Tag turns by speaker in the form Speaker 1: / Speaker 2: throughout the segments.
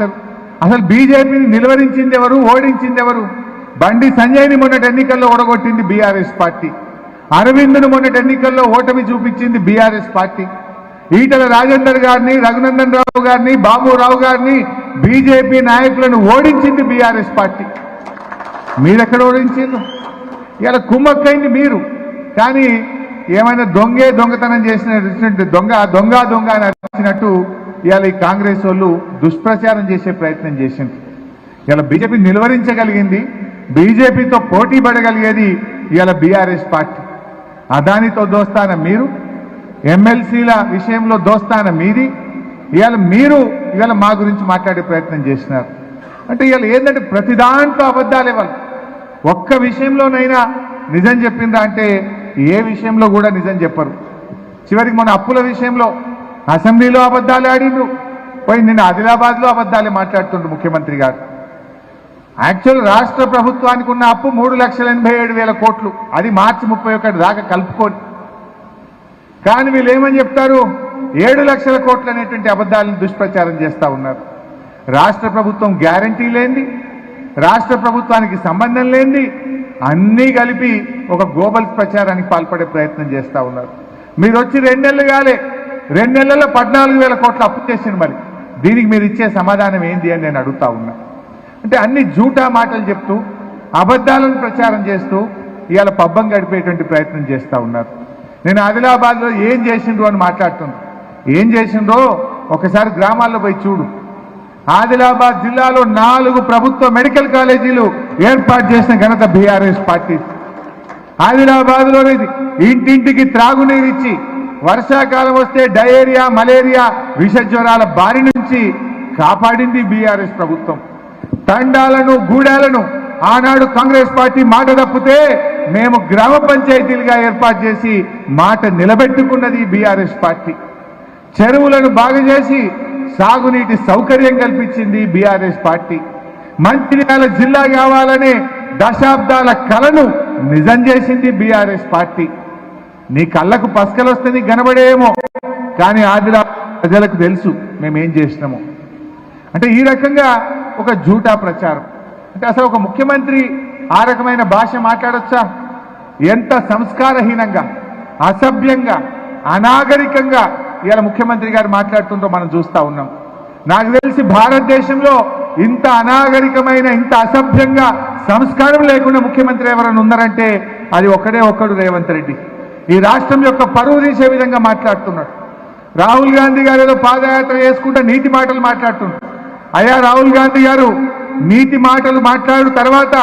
Speaker 1: చేస్తారు అసలు బీజేపీని నిలువరించింది ఎవరు ఓడించింది ఎవరు? బండి సంజయ్ని మొన్నటి ఎన్నికల్లో ఓడగొట్టింది బీఆర్ఎస్ పార్టీ. అరవింద్ను మొన్నటి ఎన్నికల్లో ఓటమి చూపించింది బీఆర్ఎస్ పార్టీ. ఈటల రాజేందర్ గారిని రఘునందన్ రావు గారిని బాబురావు గారిని బీజేపీ నాయకులను ఓడించింది బీఆర్ఎస్ పార్టీ. మీరెక్కడ ఓడించిండ్రు? ఇలా కుమ్మక్కైంది మీరు. కానీ ఏమైనా దొంగే దొంగతనం చేసిన దొంగ దొంగ దొంగ అని అరిచినట్టు ఇవాళ ఈ కాంగ్రెస్ వాళ్ళు దుష్ప్రచారం చేసే ప్రయత్నం చేసింది ఇలా బీజేపీ నిలువరించగలిగింది. బీజేపీతో పోటీ పడగలిగేది ఇవాళ బీఆర్ఎస్ పార్టీ. అదానితో దోస్తాన మీరు? ఎమ్మెల్సీల విషయంలో దోస్తాన మీది? ఇవాళ మీరు ఇవాళ మా గురించి మాట్లాడే ప్రయత్నం చేసినారు అంటే ఇవాళ ఏంటంటే ప్రతి దాంట్లో అబద్ధాలే వాళ్ళు. ఒక్క విషయంలోనైనా నిజం చెప్పిందా అంటే ఏ విషయంలో కూడా నిజం చెప్పరు. చివరికి మన అప్పుల విషయంలో అసెంబ్లీలో అబద్ధాలు ఆడిండు పోయి నిన్న ఆదిలాబాద్లో అబద్ధాలే మాట్లాడుతుండ్రు ముఖ్యమంత్రి గారు. యాక్చువల్ రాష్ట్ర ప్రభుత్వానికి ఉన్న అప్పు మూడు లక్షల ఎనభై ఏడు వేల కోట్లు. అది మార్చి ముప్పై ఒకటి దాకా కలుపుకొని. కానీ వీళ్ళు ఏమని చెప్తారు? ఏడు లక్షల కోట్లు అనేటువంటి అబద్ధాలను దుష్ప్రచారం చేస్తూ ఉన్నారు. రాష్ట్ర ప్రభుత్వం గ్యారంటీ లేని రాష్ట్ర ప్రభుత్వానికి సంబంధం లేని అన్నీ కలిపి ఒక గ్లోబల్ ప్రచారానికి పాల్పడే ప్రయత్నం చేస్తూ ఉన్నారు. మీరు వచ్చి రెండేళ్ళు కాలే. రెండు నెలల్లో పద్నాలుగు వేల కోట్లు అప్పు చేసింది మరి. దీనికి మీరు ఇచ్చే సమాధానం ఏంది అని నేను అడుగుతా ఉన్నా. అంటే అన్ని జూటా మాటలు చెప్తూ అబద్ధాలను ప్రచారం చేస్తూ ఇవాళ పబ్బం గడిపేటువంటి ప్రయత్నం చేస్తూ ఉన్నారు. నేను ఆదిలాబాద్లో ఏం చేసిండ్రు అని మాట్లాడుతున్నా. ఏం చేసిండ్రో ఒకసారి గ్రామాల్లో పోయి చూడు. ఆదిలాబాద్ జిల్లాలో నాలుగు ప్రభుత్వ మెడికల్ కాలేజీలు ఏర్పాటు చేసిన ఘనత బీఆర్ఎస్ పార్టీ. ఆదిలాబాద్లోని ఇంటింటికి త్రాగునీరు ఇచ్చి వర్షాకాలం వస్తే డయేరియా మలేరియా విష జ్వరాల బారి నుంచి కాపాడింది బీఆర్ఎస్ ప్రభుత్వం. తండాలను గూడాలను ఆనాడు కాంగ్రెస్ పార్టీ మాట తప్పితే మేము గ్రామ పంచాయతీలుగా ఏర్పాటు చేసి మాట నిలబెట్టుకున్నది బీఆర్ఎస్ పార్టీ. చెరువులను బాగు చేసి సాగునీటి సౌకర్యం కల్పించింది బీఆర్ఎస్ పార్టీ. మంచిర్యాల జిల్లా కావాలనే దశాబ్దాల కలను నిజం చేసింది బీఆర్ఎస్ పార్టీ. నీ కళ్ళకు పసకలు వస్తే నీకు కనబడేమో. కానీ ఆదిలా ప్రజలకు తెలుసు మేమేం చేసినాము. అంటే ఈ రకంగా ఒక జూటా ప్రచారం. అంటే అసలు ఒక ముఖ్యమంత్రి ఆ రకమైన భాష మాట్లాడొచ్చా? ఎంత సంస్కారహీనంగా అసభ్యంగా అనాగరికంగా ఇవాళ ముఖ్యమంత్రి గారు మాట్లాడుతుంటో మనం చూస్తా ఉన్నాం. నాకు తెలిసి భారతదేశంలో ఇంత అనాగరికమైన ఇంత అసభ్యంగా సంస్కారం లేకుండా ముఖ్యమంత్రి ఎవరైనా ఉన్నారంటే అది ఒకడే ఒక్కడు రేవంత్ రెడ్డి. ఈ రాష్ట్రం యొక్క పరువు తీసే విధంగా మాట్లాడుతున్నాడు. రాహుల్ గాంధీ గారు ఏదో పాదయాత్ర చేసుకుంటే నీతి మాటలు మాట్లాడుతున్నారు. అయ్యా రాహుల్ గాంధీ గారు నీతి మాటలు మాట్లాడు తర్వాత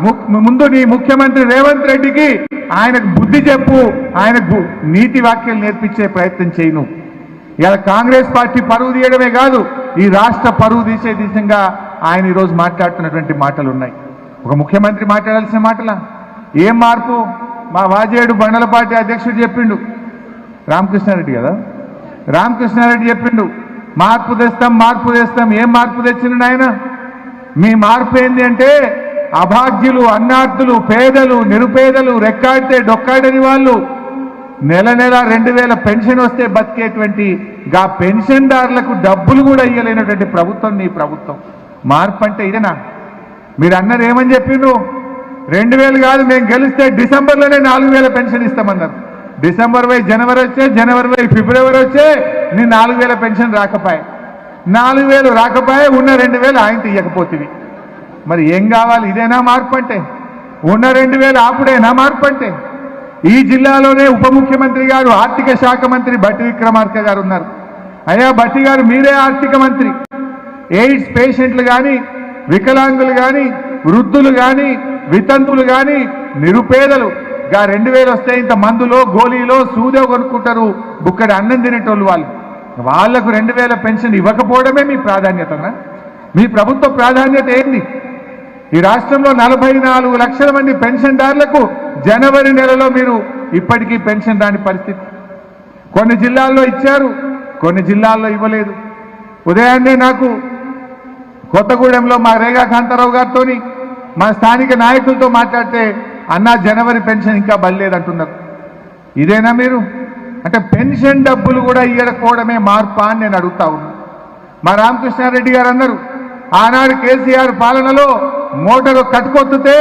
Speaker 1: ము- ముందు నీ ముఖ్యమంత్రి రేవంత్ రెడ్డికి ఆయనకు బుద్ధి చెప్పు ఆయనకు నీతి వాక్యాలు నేర్పించే ప్రయత్నం చేయను. ఇలా కాంగ్రెస్ పార్టీ పరువు తీయడమే కాదు ఈ రాష్ట్ర పరువు తీసే దిశగా ఆయన ఈరోజు మాట్లాడుతున్నటువంటి మాటలు ఉన్నాయి ఒక ముఖ్యమంత్రి మాట్లాడాల్సిన మాటలా? ఏం మార్పు? మా వాజేడు బండల పార్టీ అధ్యక్షుడు చెప్పిండు. రామకృష్ణారెడ్డి కదా? రామకృష్ణారెడ్డి చెప్పిండు మార్పు తెస్తాం మార్పు తెస్తాం. ఏం మార్పు తెచ్చిండు ఆయన మీ మార్పు ఏంది అంటే అభాగ్యులు అన్నార్థులు పేదలు నిరుపేదలు రెక్కాడితే డొక్కాడని వాళ్ళు నెల నెల రెండు వేల పెన్షన్ వస్తే బతికేటువంటి గా పెన్షన్దారులకు డబ్బులు కూడా ఇయ్యలేనటువంటి ప్రభుత్వం నీ ప్రభుత్వం. మార్పు అంటే ఇదేనా? మీరు అన్నారు ఏమని చెప్పిండ్రు? రెండు వేలు కాదు మేము గెలిస్తే డిసెంబర్లోనే నాలుగు వేల పెన్షన్ ఇస్తామన్నారు. డిసెంబర్ వై జనవరి వచ్చే జనవరి వై ఫిబ్రవరి వచ్చే నీ నాలుగు వేల పెన్షన్ రాకపోయే. నాలుగు వేలు రాకపోయే ఉన్న రెండు వేలు ఆయన తీయకపోతుంది మరి ఏం కావాలి? ఇదేనా మార్పు అంటే? ఉన్న రెండు వేలు ఆపుడేనా మార్పు అంటే? ఈ జిల్లాలోనే ఉప ముఖ్యమంత్రి గారు ఆర్థిక శాఖ మంత్రి బట్టి విక్రమార్క గారు ఉన్నారు. అయ్యా భట్టి గారు మీరే ఆర్థిక మంత్రి. ఎయిడ్స్ పేషెంట్లు కానీ వికలాంగులు కానీ వృద్ధులు కానీ వితంతులు కానీ నిరుపేదలు. గా రెండు వేలు వస్తే ఇంత మందులో గోళీలో సూదో కొనుక్కుంటారు. బుక్కడి అన్నం తినేటోళ్ళు వాళ్ళు. వాళ్ళకు రెండు వేల పెన్షన్ ఇవ్వకపోవడమే మీ ప్రాధాన్యతనా మీ ప్రభుత్వ ప్రాధాన్యత ఏంది? ఈ రాష్ట్రంలో నలభై నాలుగు లక్షల మంది పెన్షన్దారులకు జనవరి నెలలో మీరు ఇప్పటికీ పెన్షన్ రాని పరిస్థితి. కొన్ని జిల్లాల్లో ఇచ్చారు కొన్ని జిల్లాల్లో ఇవ్వలేదు. ఉదయాన్నే నాకు కొత్తగూడెంలో మా రేగా కాంతారావు గారితో మా స్థానిక నాయకులతో మాట్లాడితే అన్నా జనవరి పెన్షన్ ఇంకా బయలుదేరంటున్నారు ఇదేనా మీరు? అంటే పెన్షన్ డబ్బులు కూడా ఇవ్వకపోవడమే మార్పా అని నేను అడుగుతా ఉన్నా. మా రామకృష్ణారెడ్డి గారు అన్నారు ఆనాడు కేసీఆర్ పాలనలో మోటారు కట్టుకొత్తుతే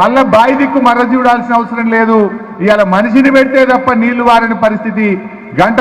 Speaker 1: మళ్ళా బాయి దిక్కు మర్ర చూడాల్సిన అవసరం లేదు. ఇవాళ మనిషిని పెడితే తప్ప నీళ్ళు వారని పరిస్థితి గంట